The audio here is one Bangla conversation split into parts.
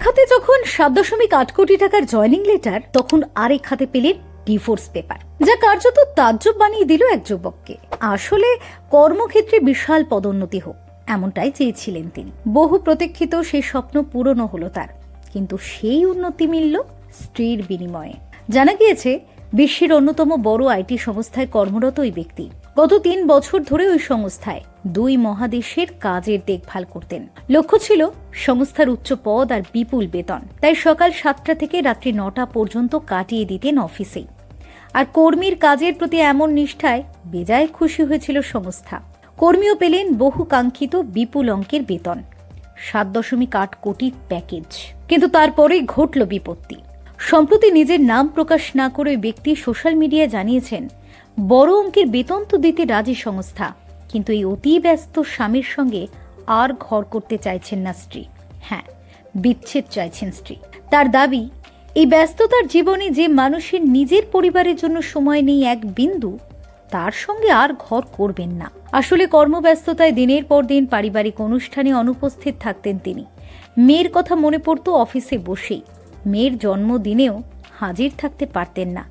এক হাতে যখন সাত দশমিক আট কোটি টাকার জয়নিং লেটার, তখন আরেক হাতে পেলেন ডিভোর্স পেপার, যা কার্যত তাজ্জব বানিয়ে দিল এক যুবককে। আসলে কর্মক্ষেত্রে বিশাল পদোন্নতি হোক, এমনটাই চেয়েছিলেন তিনি। বহু প্রতীক্ষিত সেই স্বপ্ন পূরণও হলো তার, কিন্তু সেই উন্নতি মিলল স্ত্রীর বিনিময়ে। জানা গিয়েছে, বিশ্বের অন্যতম বড় আইটি সংস্থায় কর্মরত ওই ব্যক্তি গত তিন বছর ধরে ওই সংস্থায় দুই মহাদেশের কাজের দেখভাল করতেন। লক্ষ্য ছিল সংস্থার উচ্চ পদ আর বিপুল বেতন। তাই সকাল সাতটা থেকে রাত্রি নটা পর্যন্ত কাটিয়ে দিতেন অফিসেই। আর কর্মীর কাজের প্রতি এমন নিষ্ঠায় বেজায় খুশি হয়েছিল সংস্থা। কর্মীও পেলেন বহু কাঙ্ক্ষিত বিপুল অঙ্কের বেতন, সাত দশমিক আট কোটির প্যাকেজ। কিন্তু তারপরেই ঘটল বিপত্তি। সম্প্রতি নিজের নাম প্রকাশ না করে ব্যক্তি সোশ্যাল মিডিয়ায় জানিয়েছেন বড় অঙ্কের বেতন তো দিতে রাজি সংস্থা, কিন্তু এই অতি ব্যস্ত স্বামীর সঙ্গে আর ঘর করতে চাইছেন না স্ত্রী। হ্যাঁ বিচ্ছেদ চাইছেন স্ত্রী। তার দাবি, এই ব্যস্ততার জীবনে যে মানুষের নিজের পরিবারের জন্য সময় নেই এক বিন্দু, তার সঙ্গে আর ঘর করবেন না। আসলে কর্মব্যস্ততায় দিনের পর দিন পারিবারিক অনুষ্ঠানে অনুপস্থিত থাকতেন তিনি। মেয়ের কথা মনে পড়তো অফিসে বসেই। মেয়ের জন্মদিনেও হাজির থাকতে পারতেন না।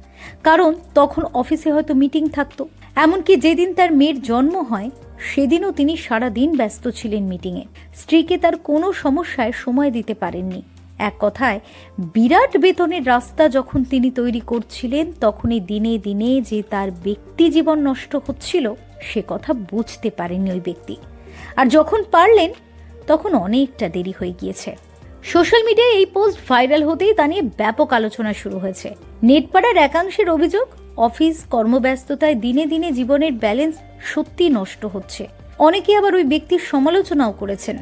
কারণ তখন অফিসে হয়তো মিটিং থাকতো। এমনকি যেদিন তার মেয়ের জন্ম হয়, সেদিনও তিনি সারা দিন ব্যস্ত ছিলেন মিটিংয়ে। স্ত্রীকে তার কোনো সমস্যায় সময় দিতে পারেননি। এক কথায়, বিরাট বেতনের রাস্তা যখন তিনি তৈরি করছিলেন, তখনই দিনে দিনে যে তার ব্যক্তি জীবন নষ্ট হচ্ছিল, সে কথা বুঝতে পারেননি ওই ব্যক্তি। আর যখন পারলেন, তখন অনেকটা দেরি হয়ে গিয়েছে। সোশ্যাল মিডিয়ায় এই পোস্ট ভাইরাল হতেই তা নিয়ে ব্যাপক আলোচনা শুরু হয়েছে। নেটপাড়ার একাংশের অভিযোগ, অফিস কর্মব্যস্ততায় দিনে দিনে জীবনের ব্যালেন্স সত্যি নষ্ট হচ্ছে। অনেকে আবার ওই ব্যক্তির সমালোচনাও করেছেন।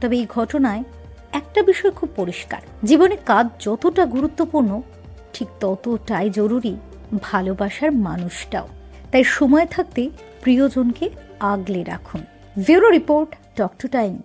তবে এই ঘটনায় একটা বিষয় খুব পরিষ্কার। জীবনে কাজ যতটা গুরুত্বপূর্ণ, ঠিক ততটাই জরুরি ভালোবাসার মানুষটাও। তাই সময় থাকতে প্রিয়জনকে আগলে রাখুন। Bureau report talk to time.